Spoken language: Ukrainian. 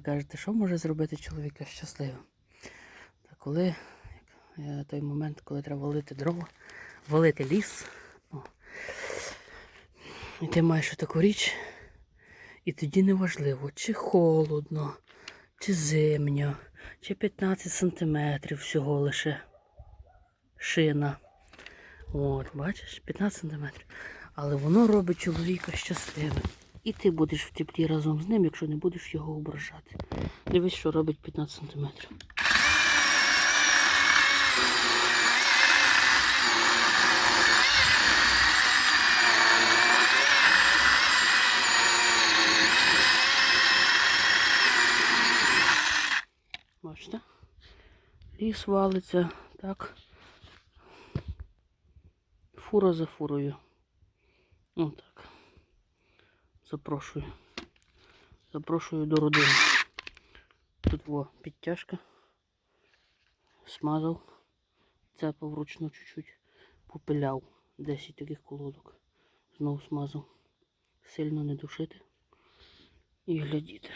скажете, що може зробити чоловіка щасливим? Та коли е, той момент, коли треба валити дрова, валити ліс, о, і ти маєш таку річ, і тоді неважливо, чи холодно, чи зимньо, чи 15 сантиметрів всього лише шина. От, бачиш, 15 сантиметрів. Але воно робить чоловіка щасливим. І ти будеш в теплі разом з ним, якщо не будеш його ображати. Дивись, що робить 15 сантиметрів. Бачите? Ліс валиться, так. Фура за фурою. Отак. Запрошую. Запрошую до родини. Тут во підтяжка. Смазав. Цепав вручну чуть-чуть. Попиляв 10 таких колодок. Знову смазав. Сильно не душити. І глядіти.